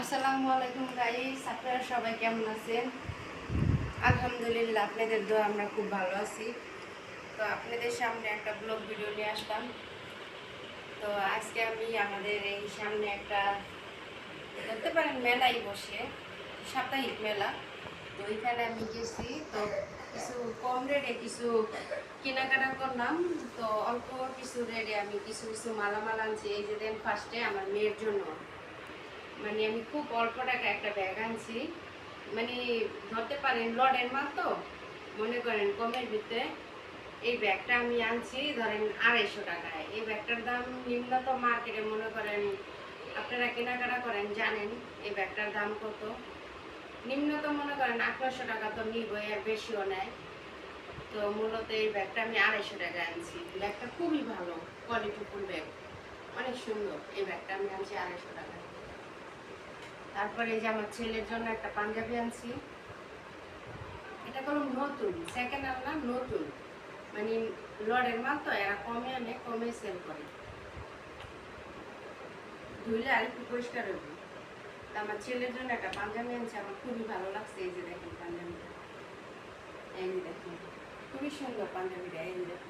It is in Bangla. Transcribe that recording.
আসসালামু আলাইকুম গাইস আপনারা সবাই কেমন আছেন? আলহামদুলিল্লাহ, আপনাদের দোয়া আমরা খুব ভালো আছি। তো আপনাদের সামনে একটা ব্লগ ভিডিও নিয়ে আসলাম। তো আজকে আমি আমাদের এই সামনে একটা, বলতে পারেন মেলাই বসে, সাপ্তাহিক মেলা। তো ওইখানে আমি গেছি, তো কিছু কম রেটে কিছু কেনাকাটা করলাম। তো অল্প কিছু রেটে আমি কিছু কিছু মালামাল আনছি। এই যে দেন ফার্স্টে আমার মেয়ের জন্য। মানে আমি খুব অল্প টাকা একটা ব্যাগ আনছি। মানে ধরতে পারেন লডের মাল তো? মনে করেন কমের ভিতরে। এই ব্যাগটা আমি আনছি, ধরেন আড়াইশো টাকায়। এই ব্যাগটার দাম নিম্নত মার্কেটে মনে করেন আপনারা কেনাকাটা করেন, জানেন এই ব্যাগটার দাম কত। নিম্নত মনে করেন আঠারোশো টাকা তো নিবই, আর বেশিও নেয় তো মূলত এই ব্যাগটা আমি আড়াইশো টাকা আনছি। ব্যাগটা খুবই ভালো কোয়ালিটিফুল ব্যাগ অনেক সুন্দর। এই ব্যাগটা আমি আনছি আড়াইশো টাকা তারপরে এই যে আমার ছেলের জন্য একটা পাঞ্জাবি আনছি। এটা কোনো নতুন সেকেন্ড হ্যান্ড না, নতুন। মানে লড়ের মাল তো, এরা কমে আনে, কমে সেল করে। ধুইলে আর একটু পরিষ্কার হবে তা আমার ছেলের জন্য একটা পাঞ্জাবি আনছি, আমার খুবই ভালো লাগছে, এই যে দেখেন পাঞ্জাবিটা। এই যে দেখেন, খুবই সুন্দর পাঞ্জাবিটা, এই দেখেন।